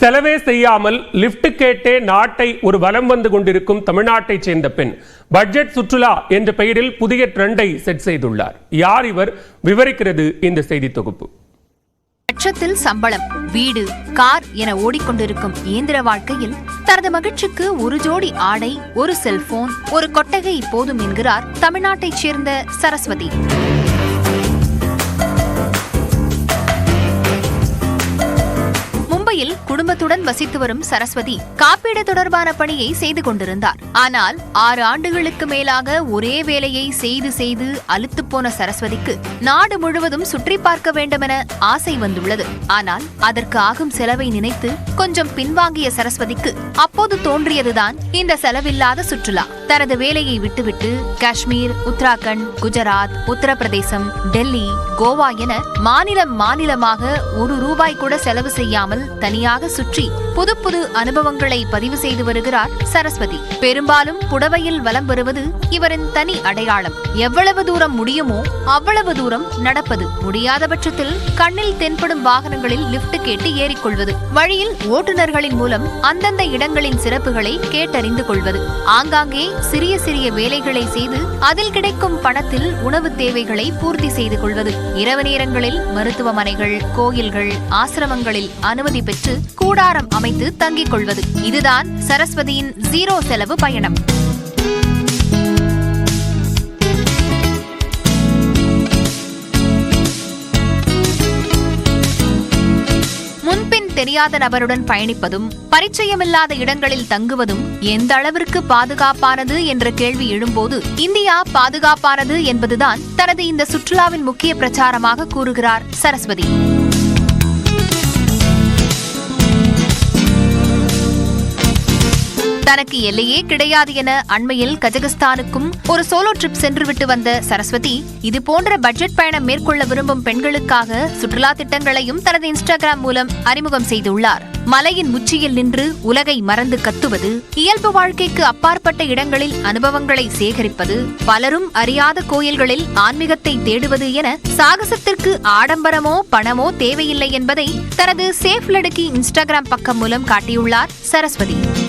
செலவே செய்யாமல் லிப்ட் கேட்டே நாட்டை ஒரு வலம் வந்து கொண்டிருக்கும் தமிழ்நாட்டைச் சேர்ந்த பெண் பட்ஜெட் சுற்றுலா என்ற பெயரில் புதிய ட்ரெண்டை செட் செய்துள்ளார். யார் இவர்? விவரிக்கிறது இந்த செய்தி தொகுப்பு. லட்சத்தில் சம்பளம் வீடு கார் என ஓடிக்கொண்டிருக்கும் இயந்திர வாழ்க்கையில் தனது மகிழ்ச்சிக்கு ஒரு ஜோடி ஆடை ஒரு செல்போன் ஒரு கொட்டகை போதும் என்கிறார் தமிழ்நாட்டைச் சேர்ந்த சரஸ்வதி. குடும்பத்துடன் வசித்து வரும் சரஸ்வதி காப்பீடு தொடர்பான பணியை செய்து கொண்டிருந்தார். ஆனால் ஆறு ஆண்டுகளுக்கு மேலாக ஒரே வேலையை செய்து செய்து அலுத்துப் போன சரஸ்வதிக்கு நாடு முழுவதும் சுற்றி பார்க்க வேண்டுமென ஆசை வந்துள்ளது. ஆனால் அதற்கு ஆகும் செலவை நினைத்து கொஞ்சம் பின்வாங்கிய சரஸ்வதிக்கு அப்போது தோன்றியதுதான் இந்த செலவில்லாத சுற்றுலா. தனது வேலையை விட்டுவிட்டு காஷ்மீர் உத்தராகண்ட் குஜராத் உத்தரப்பிரதேசம் டெல்லி கோவா என மாநிலம் மாநிலமாக ஒரு ரூபாய் கூட செலவு செய்யாமல் தனியாக சுற்றி புது புது அனுபவங்களை பதிவு செய்து வருகிறார் சரஸ்வதி. பெரும்பாலும் புடவையில் வலம் வருவது இவரின் தனி அடையாளம். எவ்வளவு தூரம் முடியுமோ அவ்வளவு தூரம் நடப்பது. முடியாத பட்சத்தில் கண்ணில் தென்படும் வாகனங்களில் லிப்ட் கேட்டு ஏறிக்கொள்வது. வழியில் ஓட்டுநர்களின் மூலம் அந்தந்த இடங்களின் சிறப்புகளை கேட்டறிந்து கொள்வது. ஆங்காங்கே சிறிய சிறிய வேலைகளை செய்து அதில் கிடைக்கும் பணத்தில் உணவு தேவைகளை பூர்த்தி செய்து கொள்வது. இரவு நேரங்களில் மருத்துவமனைகள் கோயில்கள் ஆசிரமங்களில் அனுமதி பெற்று கூடாரம் அமைத்து தங்கிக் கொள்வது. இதுதான் இதுதான் சரஸ்வதியின் ஜீரோ செலவு பயணம். முன்பின் தெரியாத நபருடன் பயணிப்பதும் பரிச்சயமில்லாத இடங்களில் தங்குவதும் எந்த அளவிற்கு பாதுகாப்பானது என்ற கேள்வி எழும்போது இந்தியா பாதுகாப்பானது என்பதுதான் தனது இந்த சுற்றுலாவின் முக்கிய பிரச்சாரமாக கூறுகிறார் சரஸ்வதி. தனக்கு எல்லையே கிடையாது என அண்மையில் கஜகஸ்தானுக்கும் ஒரு சோலோ ட்ரிப் சென்றுவிட்டு வந்த சரஸ்வதி இது போன்ற பட்ஜெட் பயணம் மேற்கொள்ள விரும்பும் பெண்களுக்காக சுற்றுலா திட்டங்களையும் தனது இன்ஸ்டாகிராம் மூலம் அறிமுகம் செய்துள்ளார். மலையின் உச்சியில் நின்று உலகை மறந்து கத்துவது இயல்பு வாழ்க்கைக்கு அப்பாற்பட்ட இடங்களில் அனுபவங்களை சேகரிப்பது பலரும் அறியாத கோயில்களில் ஆன்மீகத்தை தேடுவது என சாகசத்திற்கு ஆடம்பரமோ பணமோ தேவையில்லை என்பதை தனது சேஃப் லடுக்கி இன்ஸ்டாகிராம் பக்கம் மூலம் காட்டியுள்ளார் சரஸ்வதி.